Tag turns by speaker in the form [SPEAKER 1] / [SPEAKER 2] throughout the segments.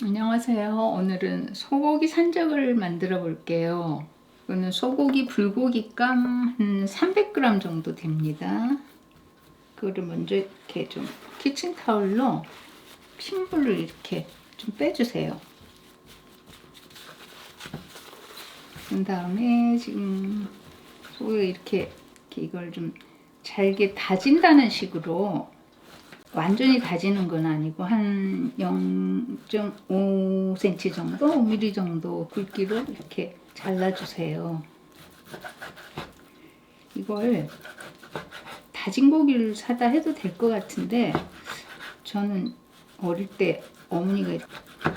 [SPEAKER 1] 안녕하세요. 오늘은 소고기 산적을 만들어 볼게요. 이거는 소고기 불고기감 한 300g 정도 됩니다. 그거를 먼저 이렇게 좀 키친타올로 핀불을 이렇게 좀 빼주세요. 그 다음에 지금 소고기 이렇게, 이렇게 이걸 좀 잘게 다진다는 식으로 완전히 다지는 건 아니고 한 0.5cm 정도, 5mm 정도 굵기로 이렇게 잘라주세요. 이걸 다진 고기를 사다 해도 될 것 같은데 저는 어릴 때 어머니가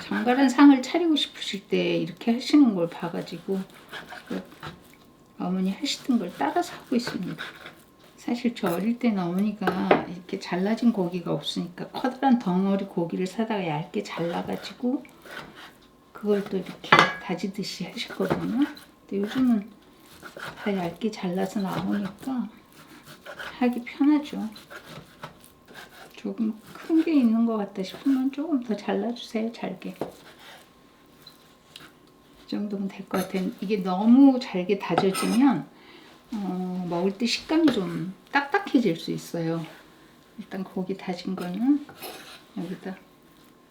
[SPEAKER 1] 정갈한 상을 차리고 싶으실 때 이렇게 하시는 걸 봐가지고 그 어머니 하시던 걸 따라서 하고 있습니다. 사실 저 어릴 때는 어머니가 이렇게 잘라진 고기가 없으니까 커다란 덩어리 고기를 사다가 얇게 잘라가지고 그걸 또 이렇게 다지듯이 하셨거든요. 근데 요즘은 다 얇게 잘라서 나오니까 하기 편하죠. 조금 큰 게 있는 것 같다 싶으면 조금 더 잘라주세요, 잘게. 이 정도면 될 것 같아요. 이게 너무 잘게 다져지면 어, 먹을 때 식감이 좀 딱딱해질 수 있어요. 일단 고기 다진 거는 여기다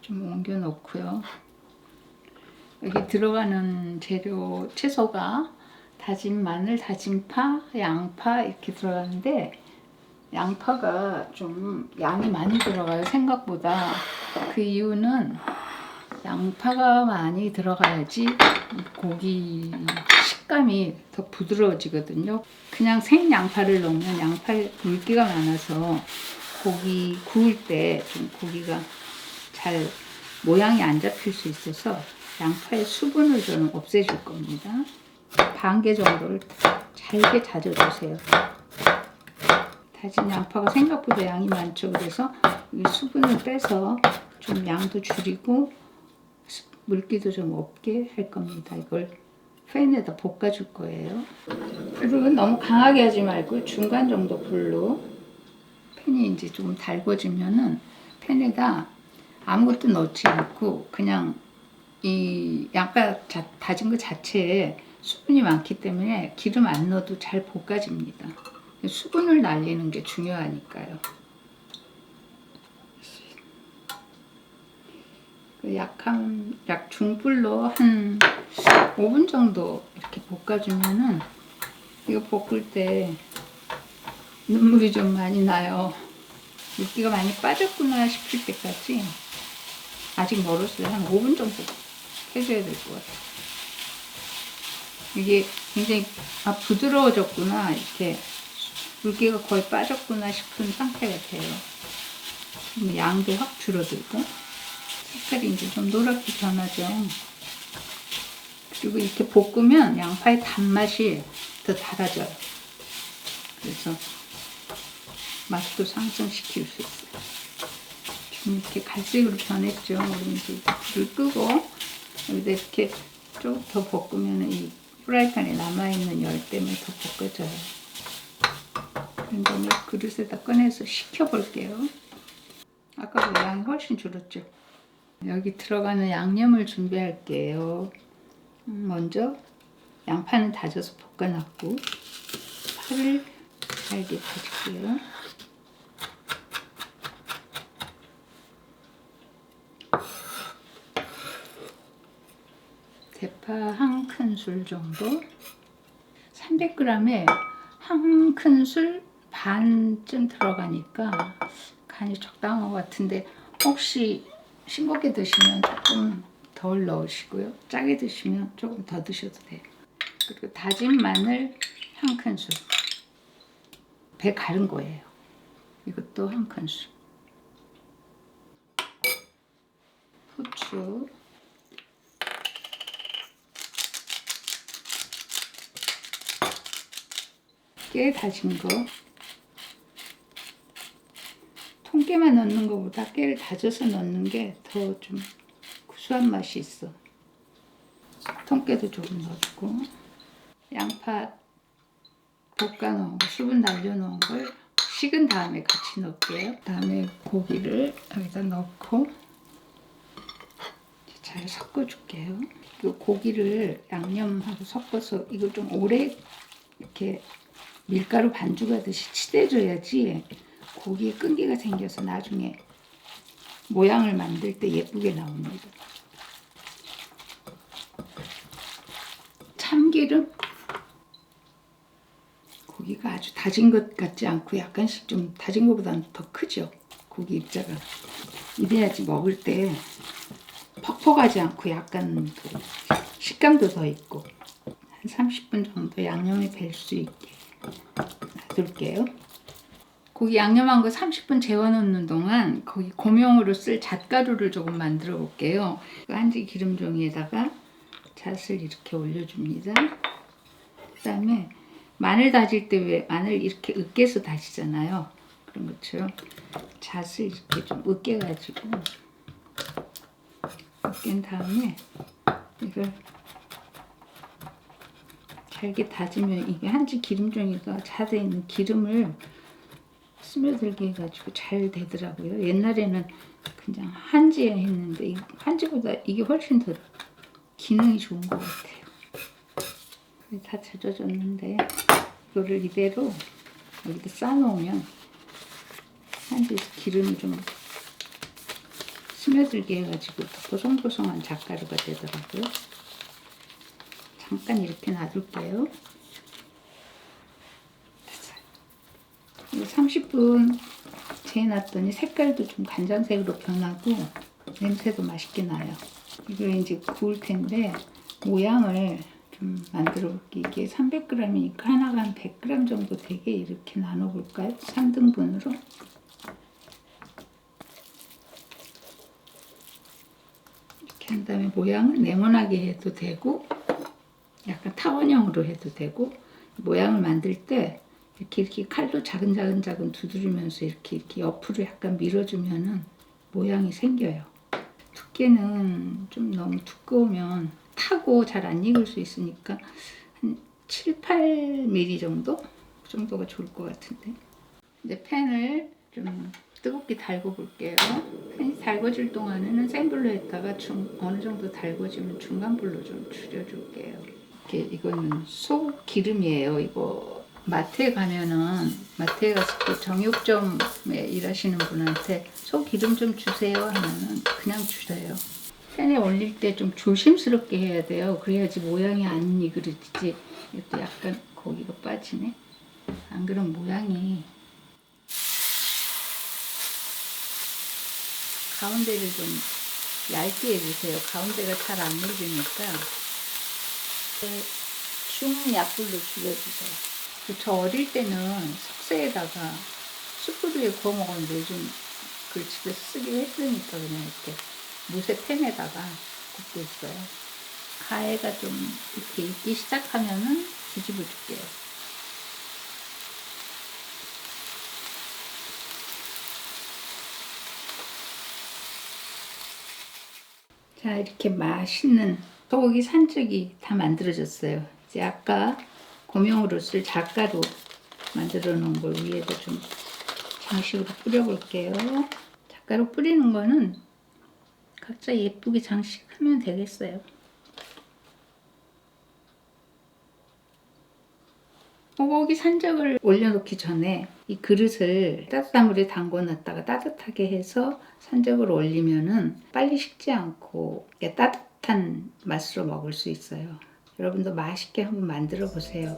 [SPEAKER 1] 좀 옮겨 놓고요. 여기 들어가는 재료 채소가 다진 마늘, 다진 파, 양파 이렇게 들어가는데 양파가 좀 양이 많이 들어가요 생각보다 그 이유는 양파가 많이 들어가야지 고기 식감이 더 부드러워지거든요. 그냥 생 양파를 넣으면 양파에 물기가 많아서 고기 구울 때 좀 고기가 잘 모양이 안 잡힐 수 있어서 양파의 수분을 좀 없애줄 겁니다. 반 개 정도를 잘게 다져주세요. 다진 양파가 생각보다 양이 많죠. 그래서 이 수분을 빼서 좀 양도 줄이고 물기도 좀 없게 할 겁니다. 이걸 팬에다 볶아줄 거예요. 그리고 너무 강하게 하지 말고 중간 정도 불로 팬이 이제 좀 달궈지면은 팬에다 아무것도 넣지 않고 그냥 이 양파 자, 다진 것 자체에 수분이 많기 때문에 기름 안 넣어도 잘 볶아집니다. 수분을 날리는 게 중요하니까요. 약한 약 중불로 한 5분 정도 이렇게 볶아주면은 이거 볶을 때 눈물이 좀 많이 나요. 물기가 많이 빠졌구나 싶을 때까지 아직 멀었어요. 한 5분 정도 해줘야 될 것 같아요. 이게 굉장히 아 부드러워졌구나 이렇게 물기가 거의 빠졌구나 싶은 상태가 돼요. 양도 확 줄어들고 색깔이 이제 좀 노랗게 변하죠. 그리고 이렇게 볶으면 양파의 단맛이 더 달아져요. 그래서 맛도 상승시킬 수 있어요. 지금 이렇게 갈색으로 변했죠. 우리 이제 불을 끄고 여기다 이렇게 좀 더 볶으면 이 프라이팬에 남아있는 열 때문에 더 볶아져요. 그런 다음에 그릇에다 꺼내서 식혀볼게요. 아까보다 양이 훨씬 줄었죠. 여기 들어가는 양념을 준비할게요. 음, 먼저 양파는 다져서 볶아놨고 파를 잘게 다질게요. 대파 한 큰술 정도 300g에 한 큰술 반쯤 들어가니까 간이 적당한 것 같은데 혹시 싱겁게 드시면 조금 덜 넣으시고요. 짜게 드시면 조금 더 드셔도 돼요. 그리고 다진 마늘 한 큰술. 배 가른 거예요. 이것도 한 큰술. 후추. 깨 다진 거. 통 깨만 넣는 것보다 깨를 다져서 넣는 게 더 좀 구수한 맛이 있어. 통깨도 조금 넣어주고 양파 볶아 놓은 거 수분 날려 놓은 걸 식은 다음에 같이 넣을게요. 그다음에 고기를 여기다 넣고 잘 섞어줄게요. 이 고기를 양념하고 섞어서 이걸 좀 오래 이렇게 밀가루 반죽하듯이 치대줘야지 고기에 끈기가 생겨서 나중에 모양을 만들 때 예쁘게 나옵니다. 참기름 고기가 아주 다진 것 같지 않고 약간씩 좀 다진 것보다는 더 크죠. 고기 입자가 이래야지 먹을 때 퍽퍽하지 않고 약간 그 식감도 더 있고 한 30분 정도 양념에 뵐수 있게 놔둘게요. 고기 양념한 거 30분 재워놓는 동안 거기 고명으로 쓸 잣가루를 조금 만들어 볼게요. 그 한지 기름 종이에다가 잣을 이렇게 올려줍니다. 그 다음에 마늘 다질 때 왜 마늘 이렇게 으깨서 다지잖아요. 그런 것처럼 잣을 이렇게 좀 으깨가지고 으깬 다음에 이걸 잘게 다지면 이게 한지 기름종이가 잣에 있는 기름을 스며들게 해가지고 잘 되더라고요. 옛날에는 그냥 한지에 했는데 이 한지보다 이게 훨씬 더 기능이 좋은 것 같아요. 다 젖어졌는데 이거를 이대로 여기다 싸놓으면 한지 기름이 좀 스며들게 해가지고 더 보송보송한 잣가루가 되더라고요. 잠깐 이렇게 놔둘게요. 이거 30분 재놨더니 색깔도 좀 간장색으로 변하고 냄새도 맛있게 나요. 이걸 이제 구울 텐데 모양을 좀 만들어 볼게요. 이게 300g이니까 하나가 한 100g 정도 되게 이렇게 나눠 볼까요? 3등분으로. 이렇게 한 다음에 모양을 네모나게 해도 되고 약간 타원형으로 해도 되고 모양을 만들 때 이렇게 이렇게 칼로 작은 작은 두드리면서 이렇게 이렇게 옆으로 약간 밀어주면은 모양이 생겨요. 두께는 좀 너무 두꺼우면 타고 잘 안 익을 수 있으니까 한 7, 8mm 정도? 그 정도가 좋을 것 같은데. 이제 팬을 좀 뜨겁게 달궈 볼게요. 팬이 달궈질 동안에는 센 불로 했다가 중, 어느 정도 달궈지면 중간 불로 좀 줄여줄게요. 이렇게 이거는 소 기름이에요. 이거 마트에 가면은 마트에 가서 또 정육점에 일하시는 분한테 소 기름 좀 주세요 하면은 그냥 주세요. 팬에 올릴 때 좀 조심스럽게 해야 돼요. 그래야지 모양이 안 이그러지지. 이것도 약간 고기가 빠지네. 안 그럼 모양이 가운데를 좀 얇게 해주세요. 가운데가 잘 안 익으니까 중약불로 줄여주세요. 그저 어릴 때는 석쇠에다가 숯불 위에 구워 먹었는데 요즘 그걸 집에서 쓰기로 했으니까 그냥 이렇게 무쇠 팬에다가 굽고 있어요. 가해가 좀 이렇게 익기 시작하면은 뒤집어 줄게요. 자, 이렇게 맛있는 소고기 산적이 다 만들어졌어요. 이제 아까 고명으로 쓸 잣가루 만들어 놓은 걸 위에다 좀 장식으로 뿌려볼게요. 잣가루 뿌리는 거는 각자 예쁘게 장식하면 되겠어요. 소고기 산적을 올려놓기 전에 이 그릇을 따뜻한 물에 담궈 놨다가 따뜻하게 해서 산적을 올리면은 빨리 식지 않고 따뜻한 맛으로 먹을 수 있어요. 여러분도 맛있게 한번 만들어 보세요.